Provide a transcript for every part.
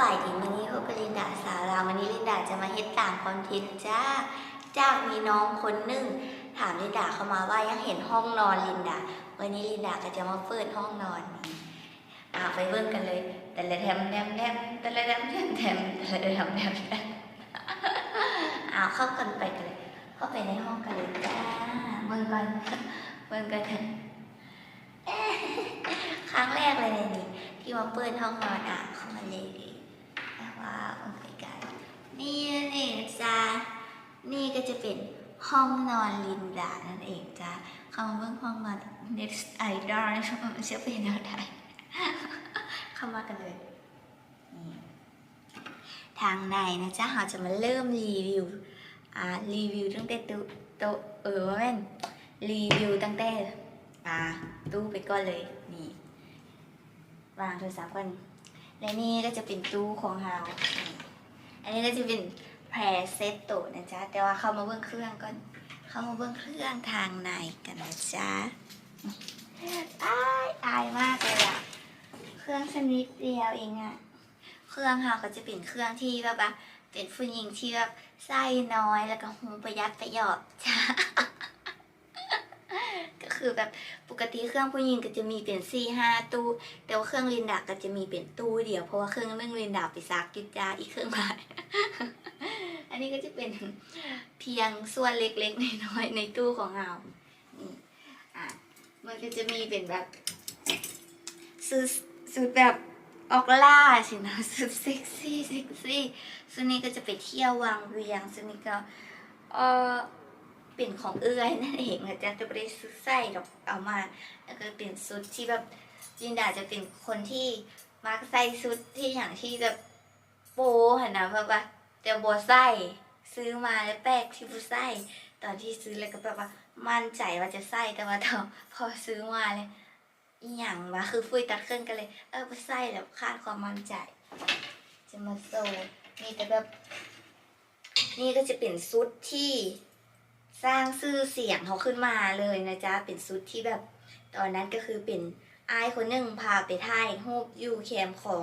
บายดีวันนี้พบกับลินดาสาราวันนี้ลินดาจะมาเฮ็ดตามคอนเทนต์จ้า จากมีน้องคนหนึ่งถามลินดาเข้ามาว่ายังเห็นห้องนอนลินดา วันนี้ลินดาก็จะมาเปิดห้องนอนนี้อ่าไปเบิ่งกันเลย แต่ละแถมแถมแถมแต่ละแถมแถมแถมแต่ละแถมแถมแถมเอาเข้ากันไปกันเลย เข้าไปในห้องกันเลยจ้าเบิ่งกันเบิ่งกันครั้งแรกเลยในนี้ที่มาเปิดห้องนอนอะเข้ามาเลย แต่ว่าโอ้ยกันนี่นั่นเองจ้านี่ก็จะเป็นห้องนอนลินดานั่นเองจ้าเข้ามาเบิ่งห้องนอน next idol มันจะเป็นอะไรเข้ามากันเลยทางในนะจ๊ะเราจะมาเริ่มรีวิวอ่ารีวิวตั้งแต่ตู้โตเออว่าแม่นรีวิวตั้งแต่อ่าตู้ไปก่อนเลยนี่วางโทรศัพท์กัน และนี่ก็จะเป็นตู้ของเราอันนี้ก็จะเป็นแพรเซตโตนะจ๊ะ แต่ว่าเข้ามาเบื้องเครื่องก่อน เข้ามาเบื้องเครื่องทางในกันนะจ๊ะ อายอายมากเลยอะเครื่องชนิดเดียวเองอะเครื่องเราก็จะเป็นเครื่องที่แบบว่าเป็นผู้หญิงที่แบบไส้น้อยแล้วก็หูประหยัดประหยอดจ้ะก็ คือแบบปกติเครื่องผู้หญิงก็จะมีเป็นสี่ห้าตู้ แต่ว่าเครื่องลินดาก็จะมีเป็นตู้เดียวเพราะว่าเครื่องนึ่งลินดาไปซักกิจจาอีกเครื่องหมายอันนี้ก็จะเป็นเพียงส่วนเล็กๆน้อยๆในตู้ของเรานี่อะมันก็จะมีเป็นแบบซื้อสุดแบบออกล่าสินะสุดเซ็กซี่เซ็กซี่ส่วนนี้ก็จะไปเที่ยววังเวียงส่วนนี้ก็เออ เป็นของเอื้อยนั่นเองนะจ๊ะจะไม่ได้ซื้อไส้ดอกเอามาแล้วก็เป็นชุดที่แบบจินดาจะเป็นคนที่มักใส่ชุดที่อย่างที่จะโป๊หันนะแบบว่าแต่บัวไส้ซื้อมาแล้วแปลกที่บัวไส้ตอนที่ซื้อเลยก็แบบว่ามั่นใจว่าจะใส่แต่ว่าพอซื้อมาเลยอีหยังวะคือฟุยตัดเครื่องกันเลย เออบัวไส้แล้วขาดความมั่นใจ จะมาโซมีแต่แบบ นี่ก็จะเป็นชุดที่ สร้างชื่อเสียงเขาขึ้นมาเลยนะจ๊ะเป็นชุดที่แบบ ตอนนั้นก็คือเป็นอายคนหนึ่งพาไปถ่ายรูปยู่แคมของ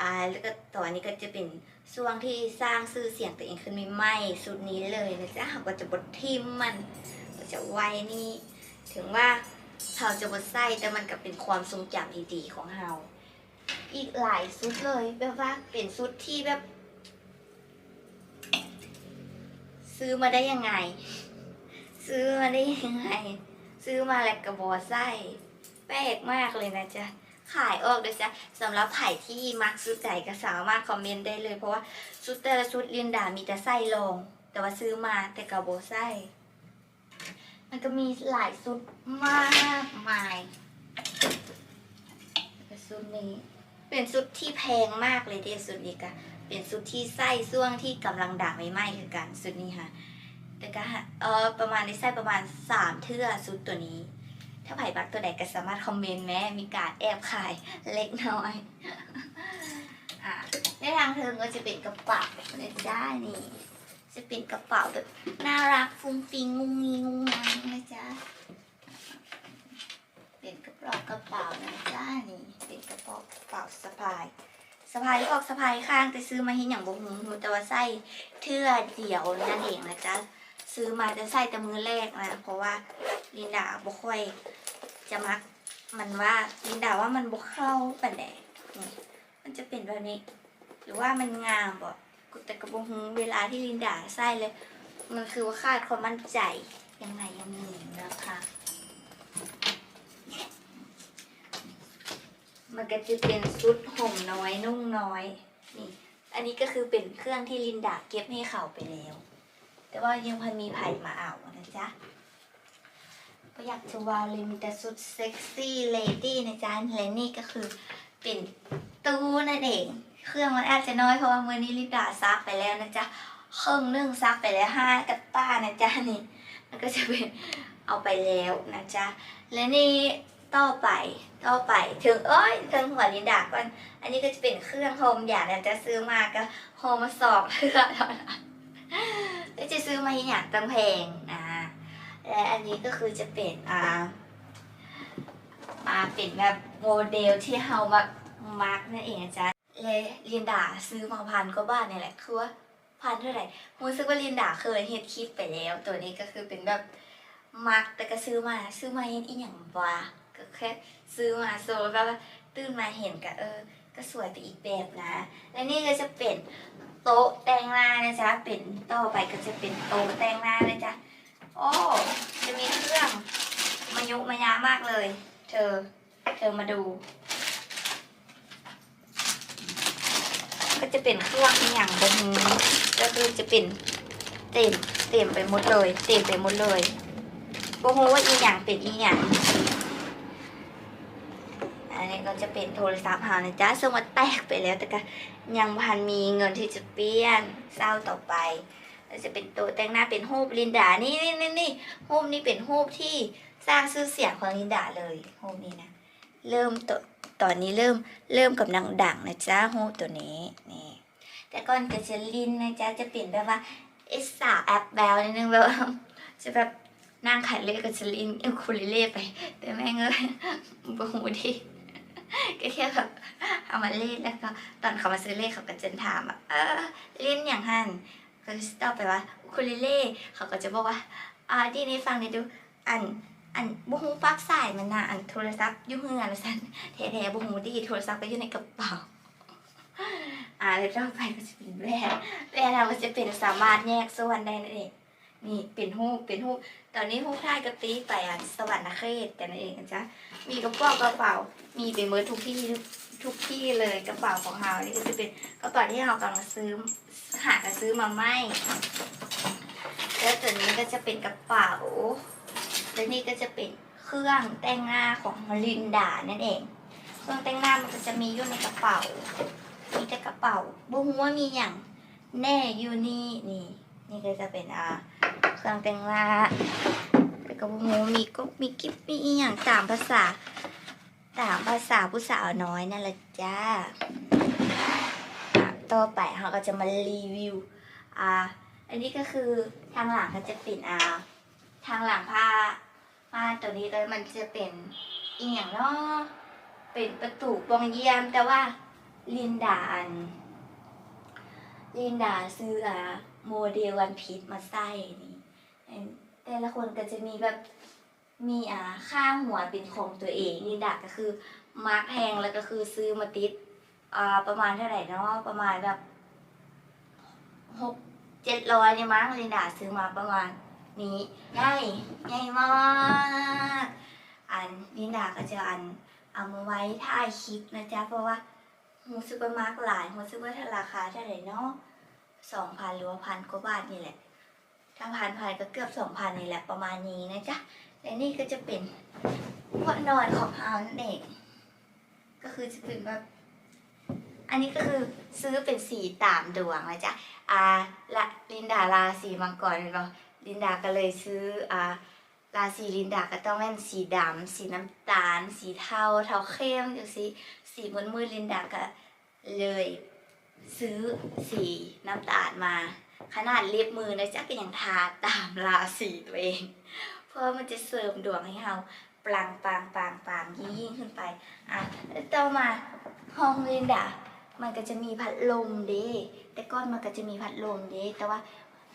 อายแล้วก็ตอนนี้ก็จะเป็นช่วงที่สร้างชื่อเสียงตัวเองขึ้นใหม่ๆชุดนี้เลยนะจ๊ะเขาก็จะบดทิมมันก็จะไว้นี่ ถึงว่าเขาจะบดไส้แต่มันก็เป็นความทรงจำดีๆของเราอีกหลายชุดเลยแบบว่าเป็นชุดที่แบบ ซื้อมาได้ยังไง ซื้อมาได้ยังไง ซื้อมาแล้วกระบอกไส้แปลกมากเลยนะจ๊ะ ขายออกเลยจ้ะสำหรับไผ่ที่มักซื้อไก่ก็สามารถคอมเมนต์ได้เลย เพราะว่าชุดแต่ละชุดลินดามีแต่ไส้ลง แต่ว่าซื้อมาแต่กระบอกไส้ มันก็มีหลายชุดมากมายชุดนี้ เป็นชุดที่แพงมากเลยเดชุดนี้ก็เป็นชุดที่ไส้ช่วงที่กำลังด่าไม่ไหม้คือกันชุดนี้ค่ะ แต่ก็หาเออประมาณในไส้ประมาณสามเทื่อซุดตัวนี้ ถ้าไผ่บักตัวใดก็สามารถคอมเมนต์แม้มีการแอบขายเล็กน้อยอะในทางเทิงก็จะเป็นกระเป๋านะจ้านี่จะเป็นกระเป๋าแบบน่ารักฟุ้งฟิงงุ้งงิ้งงุ้งงังนะจ๊ะเป็นกระเป๋ากระเป๋านะจ้านี่เป็นกระเป๋ากระเป๋าสะพายสะพายออกสะพายข้างแต่ซื้อมาให้อย่างบงหูแต่ว่าไส้เทื่อเดียวนั่นเองนะจ๊ะ ซื้อมาจะใส่แต่มือแรกนะ เพราะว่าลินดาบ่ค่อยจะมักมันว่าลินดาว่ามันบ่เข้าปานใดนี่มันจะเป็นแบบนี้ หรือว่ามันงามบ่แต่กระโปรงเวลาที่ลินดาใส่เลย มันคือว่าคาดความมั่นใจยังไงยังมีนะคะมันก็จะเป็นชุดห่มน้อยนุ่งน้อยนี่อันนี้ก็คือเป็นเครื่องที่ลินดาเก็บให้เขาไปแล้ว แต่ว่ายังพันมีไผ่มาเอานะจ๊ะก็อยากจะวาวเลยมีแต่ชุดเซ็กซี่เลดี้นะจ๊ะและนี่ก็คือเป็นตู้นั่นเอง เครื่องมันอาจจะน้อยเพราะว่ามือนี้ลิดาซักไปแล้วนะจ๊ะเครื่องนึ่งซักไปแล้วห้ากระต้านะจ๊ะนี่มันก็จะเป็นเอาไปแล้วนะจ๊ะและนี่ต่อไปต่อไปถึงเอ้ยถึงหัวลินดาก่อนอันนี้ก็จะเป็นเครื่องโฮมอย่างนั้นจะซื้อมาก็โฮมมาสองเพื่อเท่านั้น ก็จะซื้อมาอย่างตังแพงนะและอันนี้ก็คือจะเป็นอ่าอ่าเป็นแบบโมเดลที่เฮามามาร์กนั่นเองนะจ๊ะเลยลินดาซื้อมาพันกว่าบาทเนี่ยแหละคือว่าพันเท่าไหร่รู้สึกว่าลินดาเคยเฮ็ดคลิปไปแล้ว ตัวนี้ก็คือเป็นแบบมักแต่ก็ซื้อมาซื้อมาเฮ็ดอีหยังวะก็แค่ซื้อมาโซแบบว่าตื่นมาเห็นก็เออ ก็สวยไปอีกแบบนะ และนี่ก็จะเป็น โต๊ะแต่งหน้านะจ๊ะเป็นต่อไปก็จะเป็นโต๊ะแต่งหน้านะจ๊ะโอ้จะมีเครื่องมายุมายามากเลย เธอ เธอมาดู ก็จะเป็นเครื่องอย่างแบบนี้ก็คือจะเป็นเต็มเต็มไปหมดเลย เต็มไปหมดเลยก็รู้ว่าอีหยังเป็นอีหยัง อันนี้ก็จะเป็นโทรศัพท์เฮานะจ๊ะซึ่งมันแตกไปแล้วแต่ก็ยังพันมีเงินที่จะเปลี่ยนเศร้าต่อไปแล้วจะเป็นตัวแต่งหน้าเป็นรูปลินดา นี่นี่นี่นี่รูปนี้เป็นรูปที่สร้างชื่อเสียงของลินดาเลยรูปนี้นะ เริ่มตตอนนี้เริ่มเริ่มกับนางดังนะจ๊ะรูปตัวนี้นี่แต่ก่อนก็จะลินนะจ๊ะจะเปลี่ยนแบบว่าเอสสาวแอปแบลนิดนึงแบบว่าจะแบบนั่งขายเลขกับจะลินเอลคูลิเล่ไป แต่แม่งเอ้ยบ่หูดิ ก็แค่แบบเอามาเล่นแล้วก็ตอนเขามาซื้อเลขเขาก็จะถามอะเออเล่นอย่างหันก็จะตอบไปว่าคูลิเล่เขาก็จะบอกว่าอ่าดีนี่ฟังนี่ดูอันอันบุหูปักสายมันนะอันโทรศัพท์ยุ่งเงินสันแท้ๆบุหูดีโทรศัพท์ก็อยู่ในกระเป๋าอ่าแล้วต่อไปก็จะเป็นแว่นแว่นเราก็จะเป็นสามารถแยกส่วนได้นั่นเอง นี่เป็นหูปเป็นหูปตอนนี้หูปท่ายกระตีไปอะสวรรค์เขตกันนั่นเองนะจ๊ะมีกระเป๋ากระเป๋ามีไปเมื่อทุกที่ทุกที่เลยกระเป๋าของเรานี่ก็จะเป็นกระเป๋าที่เรากำลังซื้อหากันซื้อมาไม่แล้วตัวนี้ก็จะเป็นกระเป๋าและนี่ก็จะเป็นเครื่องแต่งหน้าของลินดานั่นเอง เครื่องแต่งหน้ามันก็จะมีอยู่ในกระเป๋า มีแต่กระเป๋าบุ้งว่ามีอย่างแน่อยู่นี่นี่ นี่ก็จะเป็นอ่าเครื่องแต่งหน้าแล้วก็บุ้งว่ามีก็มีกิ๊บมีอหย่างตามภาษาตามภาษาผู้สาวน้อยนั่นแหละจ้าต่อไปเราก็จะมารีวิวอ่าอันนี้ก็คือทางหลังก็จะเป็นอ่าทางหลังผ้าผ้าตัวนี้เลยมันจะเป็นอีหยังเนาะเป็นประตูปองเยี่ยมแต่ว่าลินดาอันลินดาซื้ออะ โมเดลวันพีชมาใส่นี่แต่ละคนก็จะมีแบบมีอ่าค่าหัวเป็นของตัวเองลินดาก็คือมาร์กแพงแล้วก็คือซื้อมาติดอ่าประมาณเท่าไหร่เนาะประมาณแบบหกเจ็ดร้อยเนี่ยมั้งลินดาซื้อมาประมาณนี้ง่ายง่มากอันลินดาก็จะอันเอามาไว้ถ่ายคลิปนะจ๊ะเพราะว่ารู้สึกว่ามากหลายรู้สึกว่าถ้าราคาเท่าไหร่เนาะ สองพันหรือว่าพันกว่าบาทนี่แหละ ถ้าพันพันก็เกือบสองพันนี่แหละประมาณนี้นะจ๊ะ และนี่ก็จะเป็นหัวนอนของเรานั่นเอง ก็คือจะเป็นแบบอันนี้ก็คือซื้อเป็นสีตามดวงนะจ๊ะอ่าละลินดาราสีมังกรเป็นปล่าลินดาก็เลยซื้ออ่าราศีลินดาก็ต้องเป็นสีดำ สีน้ำตาล สีเทา เทาเข้มอยู่สีสีมืดมืดลินดาก็เลย ซื้อสีน้ำตาลมา ขนาดเล็บมือนะจ๊ะก็ยังทาตามราศีตัวเอง เพราะว่ามันจะเสริมดวงให้เราปลังปางปางปางยิ่งยิ่งขึ้นไป อะต่อมาห้องลินดามันก็จะมีพัดลมเด้แต่ก่อนมันก็จะมีพัดลมเด้แต่ว่า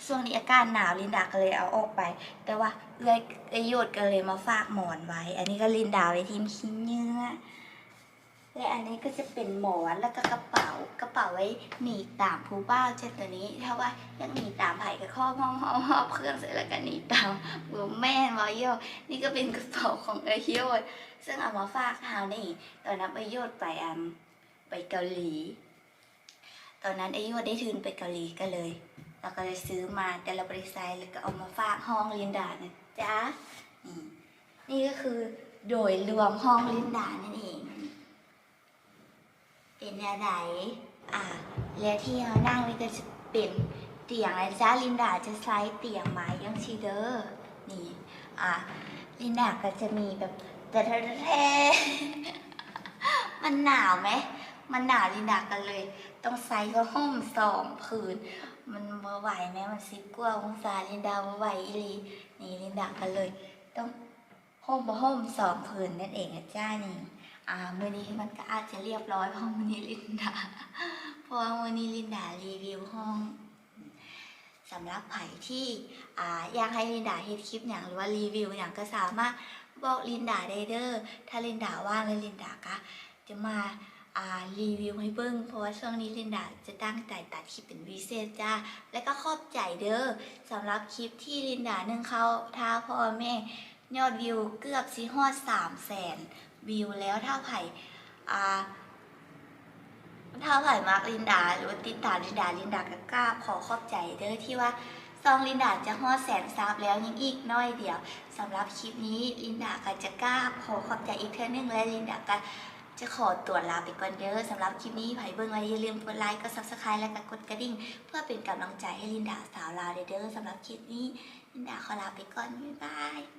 ช่วงนี้อากาศหนาวลินดาก็เลยเอาออกไป แต่ว่าเอื้อยเอ้ยโยดก็เลยมาฝากหมอนไว้ อันนี้ก็ลินดาไว้ทีมขี้เนื้อ และอันนี้ก็จะเป็นหมอนแล้วก็กระเป๋ากระเป๋าไว้หนีตามผู้บ้าเช่นตัวนี้ ถ้าว่ายังหนีตามไผ่กับข้อห้องห้องห้อเครื่องเสร็จแล้วก็หนีตามบูแม่วอยโยนี่ก็เป็นกระเป๋าของเอ้ยโยดซึ่งเอามาฝากฮานี่ตอนนั้นเอ้ยโยดไปอันไปเกาหลี ตอนนั้นเอ้ยโยดได้ทุนไปเกาหลีก็เลยเราก็เลยซื้อมาแต่เราบริษัทแล้วก็เอามาฝากห้องลินดานะจ๊ะนี่นี่ก็คือโดยรวมห้องลินดานั่นเอง เป็นอะไรอ่าและที่เรานั่งนี่ก็จะเป็นเตียงนะจ๊ะลินดาจะใช้เตียงไม้ยังชีเดอร์นี่อ่าลินดาก็จะมีแบบแต่แท้มันหนาวไหมมันหนาวลินดากันเลย ต้องใส่ผ้าห่มสองผืน มันบ่ไหวไหมมันสิบกว่าองศาลินดาบ่ไหวอีลีนี่ลินดาก็เลย ต้องห่มบ่ห่มสองผืนนั่นเองนะจ้านี่ อ่ามือนี้มันก็อาจจะเรียบร้อยเพราะมือนี้ลินดาเพราะว่ามือนี้ลินดารีวิวห้องสำหรับไผ่ที่อ่าอยากให้ลินดาเฮ็ดคลิปอย่างหรือว่ารีวิวอย่างก็สามารถบอกลินดาได้เด้อถ้าลินดาว่างเลยลินดาก็จะมาอ่ารีวิวให้เบิ้งเพราะว่าช่วงนี้ลินดาจะตั้งใจตัดคลิปเป็นพิเศษจ้าและก็ขอบใจเด้อสำหรับคลิปที่ลินดานึ่งเข้าท้าพ่อแม่ยอดวิวเกือบสิฮอดสามแสน วิวแล้วถ้าไผ่ถ้าไผ่มาร์กลินดา หรือว่าติดตามลินดาลินดาก็กล้าขอขอบใจเด้อที่ว่าซองลินดาจะฮอดแสนซับแล้วยังอีกน้อยเดียวสำหรับคลิปนี้ลินดาก็จะกล้าขอขอบใจอีกเท่านึงและลินดาก็จะขอตัวลาไปก่อนเด้อสำหรับคลิปนี้ไผ่เบิ่งไว้อย่าลืมกดไลค์กดซับสไครต์และก็กดกระดิ่ง เพื่อเป็นกำลังใจให้ลินดาสาวลาวเด้อสำหรับคลิปนี้ลินดาขอลาไปก่อนบ๊ายบาย